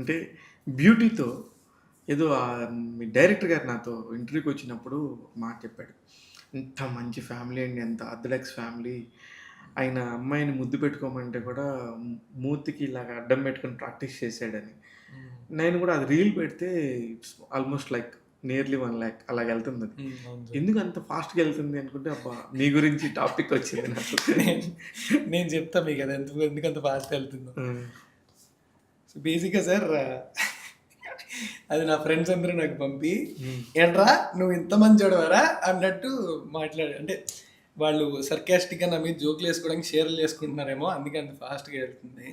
అంటే బ్యూటీతో ఏదో మీ డైరెక్టర్ గారు నాతో ఇంటర్వ్యూకి వచ్చినప్పుడు మాట చెప్పాడు. ఇంత మంచి ఫ్యామిలీ అండి ఎంత అర్ధడక్స్ ఫ్యామిలీ. ఆయన అమ్మాయిని ముద్దు పెట్టుకోమంటే కూడా మూతికి ఇలాగ అడ్డం పెట్టుకొని ప్రాక్టీస్ చేశాడని. నేను కూడా అది రీల్ పెడితే almost like nearly one lakh అలాగ వెళ్తుంది. ఎందుకు అంత ఫాస్ట్గా వెళ్తుంది అనుకుంటే అబ్బా మీ గురించి టాపిక్ వచ్చింది నాకు. నేను- చెప్తా మీకు అది ఎందుకు అంత ఫాస్ట్ వెళ్తుందో. సో బేసిక్గా సార్ అది నా ఫ్రెండ్స్ అందరూ నాకు పంపి ఉమ్, ఏంట్రా నువ్వు ఇంత మంచి చూడవారా అన్నట్టు మాట్లాడు అంటే వాళ్ళు సర్కాస్టిక్గా నా మీద జోకులు వేసుకోవడానికి షేర్లు చేసుకుంటున్నారేమో అందుకే అంత ఫాస్ట్గా వెళ్తుంది.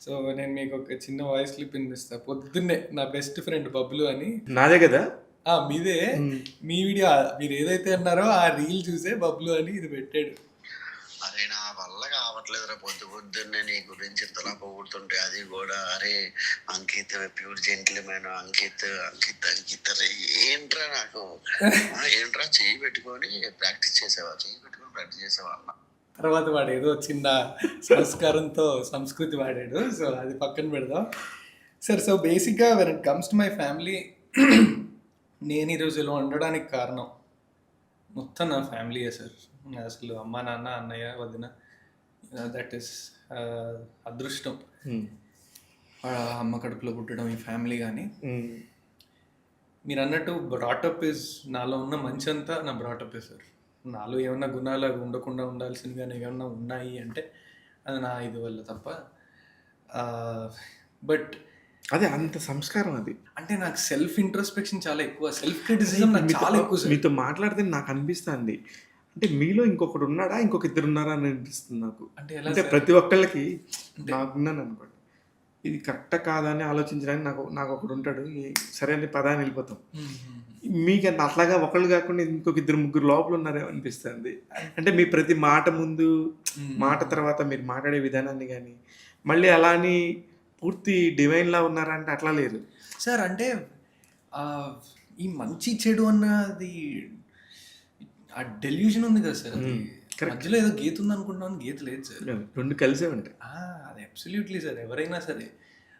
సో నేను మీకు ఒక చిన్న వాయిస్ క్లిప్ వినిపిస్తా. పొద్దున్నే నా బెస్ట్ ఫ్రెండ్ బబ్లు అని. నాదే కదా? ఆ మీదే. ఉమ్. మీ వీడియో మీరు ఏదైతే అన్నారో ఆ రీల్ చూసే బబ్లు అని ఇది పెట్టాడు. అరే నా వల్ల పొద్దు పొద్దున్నే నీ గురించి ఇంతలా పొగుడుతుంటే అది కూడా. అరే అంకిత్ ప్యూర్ జెంట్లమైన అంకిత్ అంకిత్ అంకిత్ అరే ఏంట్రా నాకు? ఏంట్రా చేయి పెట్టుకొని ప్రాక్టీస్ చేసేవా? చేయి పెట్టుకొని ప్రాక్టీస్ చేసేవా? అన్న తర్వాత వాడు ఏదో చిన్న సంస్కారంతో సంస్కృతి వాడాడు. సో అది పక్కన పెడదాం. సార్ సో బేసిక్గా when it comes to my family నేను ఈరోజు ఇలా ఉండడానికి కారణం మొత్తం నా ఫ్యామిలీయే సార్ అసలు అమ్మ నాన్న అన్నయ్య వదిన. దట్ ఈస్ అదృష్టం. ఉమ్, ఆ అమ్మ కడుపులో పుట్టడం ఈ ఫ్యామిలీ కానీ మీరు అన్నట్టు బ్రాటప్ ఇస్ నాలో ఉన్న మంచి అంతా నా బ్రాటప్ సార్. నాలో ఏమన్నా గుణాలు అవి ఉండకుండా ఉండాల్సినవి కానీ ఏమన్నా ఉన్నాయి అంటే అది నా ఇది వల్ల తప్ప బట్ అదే అంత సంస్కారం అది. అంటే నాకు సెల్ఫ్ ఇంట్రోస్పెక్షన్ చాలా ఎక్కువ. సెల్ఫ్ క్రిటిసిజం నాకు చాలా ఎక్కువ సార్. మీతో మాట్లాడితే నాకు అనిపిస్తుంది. అంటే మీలో ఇంకొకడు ఉన్నాడా? ఇంకొక ఇద్దరు ఉన్నారా అని అనిపిస్తుంది నాకు. అంటే అంటే? ప్రతి ఒక్కళ్ళకి నాకున్నాను అనుకోండి. ఇది కరెక్టా కాదా అని ఆలోచించడానికి నాకు నాకు ఒకడు ఉంటాడు. సరే అని పదా అని వెళ్ళిపోతాం. మీకు అట్లాగా ఒకళ్ళు కాకుండా ఇంకొక ఇద్దరు ముగ్గురు లోపల ఉన్నారేమో అనిపిస్తుంది. అంటే మీ ప్రతి మాట ముందు. మాట తర్వాత మీరు మాట్లాడే విధానాన్ని కానీ మళ్ళీ అలా అని పూర్తి డివైన్ లా ఉన్నారంటే అట్లా లేదు. సార్ అంటే ఈ మంచి చెడు అన్నది ఆ డెల్యూజన్ ఉంది కదా సార్. మధ్యలో ఏదో గీత ఉంది అనుకుంటున్నాను గీత లేదు సార్. రెండు కలిసే ఉంటాయి. ఆ, అది అబ్సల్యూట్లీ సార్. ఎవరైనా సరే.